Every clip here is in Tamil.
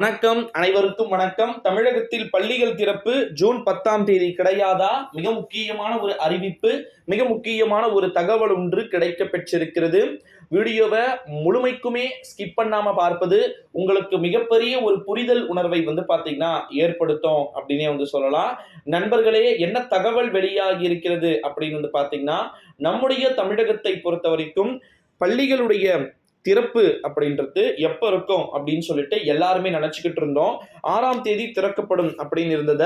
வணக்கம். அனைவருக்கும் வணக்கம். தமிழகத்தில் பள்ளிகள் திறப்பு ஜூன் பத்தாம் தேதி கிடையாதா? மிக முக்கியமான ஒரு அறிவிப்பு மிக முக்கியமான ஒரு தகவல் ஒன்று கிடைக்க பெற்றிருக்கிறது வீடியோவை முழுமைக்குமே ஸ்கிப் பண்ணாம பார்ப்பது உங்களுக்கு மிகப்பெரிய ஒரு புரிதல் உணர்வை வந்து பாத்தீங்கன்னா ஏற்படுத்தும் அப்படின்னே வந்து சொல்லலாம். நண்பர்களே என்ன தகவல் வெளியாகி இருக்கிறது அப்படின்னு வந்து பாத்தீங்கன்னா நம்முடைய தமிழகத்தை பொறுத்த வரைக்கும் பள்ளிகளுடைய திறப்பு அப்படின்றது எப்போ இருக்கும் அப்படின்னு சொல்லிட்டு எல்லாருமே நினச்சிக்கிட்டு இருந்தோம். ஆறாம் தேதி திறக்கப்படும் அப்படின்னு இருந்தத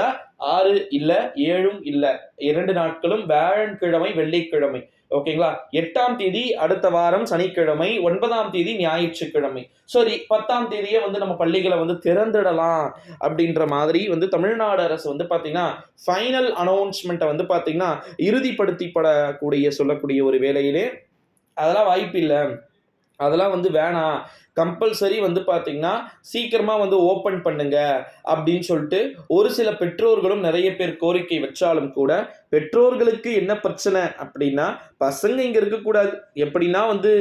ஆறு இல்லை ஏழும் இல்லை. இரண்டு நாட்களும் வியாழக்கிழமை வெள்ளிக்கிழமை. ஓகேங்களா? எட்டாம் தேதி அடுத்த வாரம் சனிக்கிழமை ஒன்பதாம் தேதி ஞாயிற்றுக்கிழமை. சரி பத்தாம் தேதியே வந்து நம்ம பள்ளிகளை வந்து திறந்துடலாம் அப்படின்ற மாதிரி வந்து தமிழ்நாடு அரசு வந்து பார்த்தீங்கன்னா ஃபைனல் அனௌன்ஸ்மெண்ட்டை வந்து பார்த்தீங்கன்னா இறுதிப்படுத்திப்படக்கூடிய சொல்லக்கூடிய ஒரு வேலையிலே அதெல்லாம் வாய்ப்பு இல்லை. அதெல்லாம் வந்து வேணாம். கம்பல்சரி வந்து பார்த்தீங்கன்னா சீக்கிரமாக வந்து ஓப்பன் பண்ணுங்க அப்படின்னு சொல்லிட்டு ஒரு சில பெற்றோர்களும் நிறைய பேர் கோரிக்கை வச்சாலும் கூட பெற்றோர்களுக்கு என்ன பிரச்சனை அப்படின்னா பசங்க இங்கே இருக்கக்கூடாது. எப்படின்னா வந்து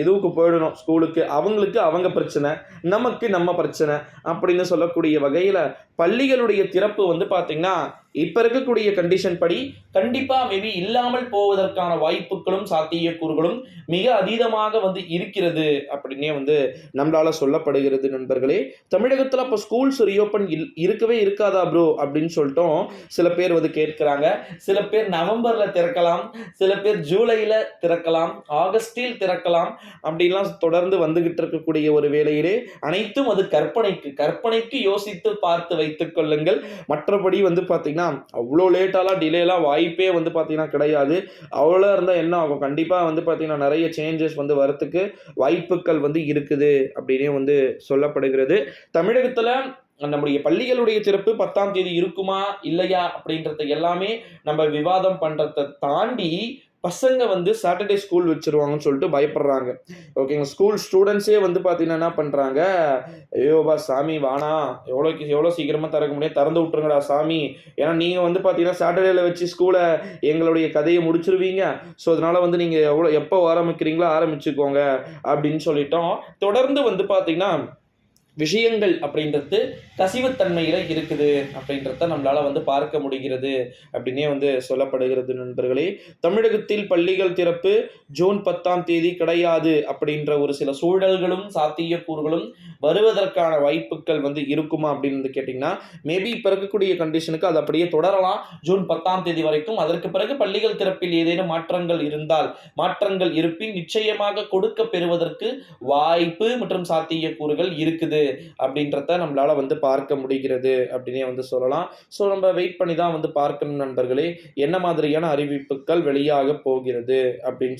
இதுவுக்கு போயிடணும் ஸ்கூலுக்கு. அவங்களுக்கு அவங்க பிரச்சனை நமக்கு நம்ம பிரச்சனை அப்படின்னு சொல்லக்கூடிய வகையில் பள்ளிகளுடைய திறப்பு வந்து பார்த்திங்கன்னா இப்போ இருக்கக்கூடிய கண்டிஷன் படி கண்டிப்பாக மேபி இல்லாமல் போவதற்கான வாய்ப்புகளும் சாத்தியக்கூறுகளும் மிக அதீதமாக வந்து இருக்கிறது அப்படின்னே வந்து நம்மளால் சொல்லப்படுகிறது நண்பர்களே. தமிழகத்தில் அப்போ ஸ்கூல்ஸ் ரீஓப்பன் இல் இருக்கவே இருக்காதா ப்ரோ அப்படின்னு சொல்லிட்டோம். சில பேர் வந்து கேட்குறாங்க. சில பேர் நவம்பரில் திறக்கலாம். சில பேர் ஜூலையில் திறக்கலாம். ஆகஸ்டில் திறக்கலாம். அப்படின்லாம் தொடர்ந்து வந்துகிட்டு இருக்கக்கூடிய ஒரு வேலையிலே அனைத்தும் அது கற்பனைக்கு கற்பனைக்கு யோசித்து பார்த்து வைத்துக் கொள்ளுங்கள். மற்றபடி வந்து பார்த்தீங்கன்னா அவ்வளோ லேட்டாலாம் டிலேலாம் வாய்ப்பே வந்து பார்த்தீங்கன்னா கிடையாது. அவ்வளோ இருந்தால் என்ன ஆகும்? கண்டிப்பாக வந்து பார்த்தீங்கன்னா நிறைய சேஞ்சஸ் வந்து வரத்துக்கு வாய்ப்புகள் வந்து இருக்குது அப்படின்னே வந்து சொல்லப்படுகிறது. தமிழகத்தில் நம்முடைய பள்ளிகளுடைய திறப்பு பத்தாம் தேதி இருக்குமா இல்லையா அப்படின்றத எல்லாமே நம்ம விவாதம் பண்ணுறதை தாண்டி பசங்க வந்து சாட்டர்டே ஸ்கூல் வச்சுருவாங்கன்னு சொல்லிட்டு பயப்படுறாங்க. ஓகேங்க ஸ்கூல் ஸ்டூடெண்ட்ஸே வந்து பார்த்தீங்கன்னா என்ன பண்ணுறாங்க ஐயோபா சாமி வானா எவ்வளோக்கு எவ்வளோ சீக்கிரமாக திறக்க முடியாது திறந்து விட்டுருங்கடா சாமி. ஏன்னா நீங்கள் வந்து பார்த்தீங்கன்னா சாட்டர்டேல வச்சு ஸ்கூலை எங்களுடைய கதையை முடிச்சிருவீங்க. ஸோ அதனால் வந்து நீங்கள் எவ்வளோ எப்போ ஆரம்பிக்கிறீங்களோ ஆரம்பிச்சுக்கோங்க அப்படின்னு சொல்லிட்டோம். தொடர்ந்து வந்து பார்த்தீங்கன்னா விஷயங்கள் அப்படின்றது கசிவுத்தன்மையில் இருக்குது அப்படின்றத நம்மளால் வந்து பார்க்க முடிகிறது அப்படின்னே வந்து சொல்லப்படுகிறது நண்பர்களே. தமிழகத்தில் பள்ளிகள் திறப்பு ஜூன் பத்தாம் தேதி கிடையாது அப்படின்ற ஒரு சில சூழல்களும் சாத்தியக்கூறுகளும் வருவதற்கான வாய்ப்புகள் வந்து இருக்குமா அப்படின்னு வந்து கேட்டிங்கன்னா மேபி இப்போ இருக்கக்கூடிய கண்டிஷனுக்கு அது அப்படியே தொடரலாம். ஜூன் பத்தாம் தேதி வரைக்கும் அதற்கு பிறகு பள்ளிகள் திறப்பில் ஏதேனும் மாற்றங்கள் இருந்தால் மாற்றங்கள் இருப்பின் நிச்சயமாக கொடுக்க பெறுவதற்கு வாய்ப்பு மற்றும் சாத்தியக்கூறுகள் இருக்குது. அப்படின்றத நம்மளால் வந்து பார்க்க முடிகிறது அப்படின்னே வந்து சொல்லலாம். ஸோ நம்ம வெயிட் பண்ணி தான் வந்து பார்க்கணும் நண்பர்களே. என்ன மாதிரியான அறிவிப்புகள் வெளியாக போகிறது அப்படின்னு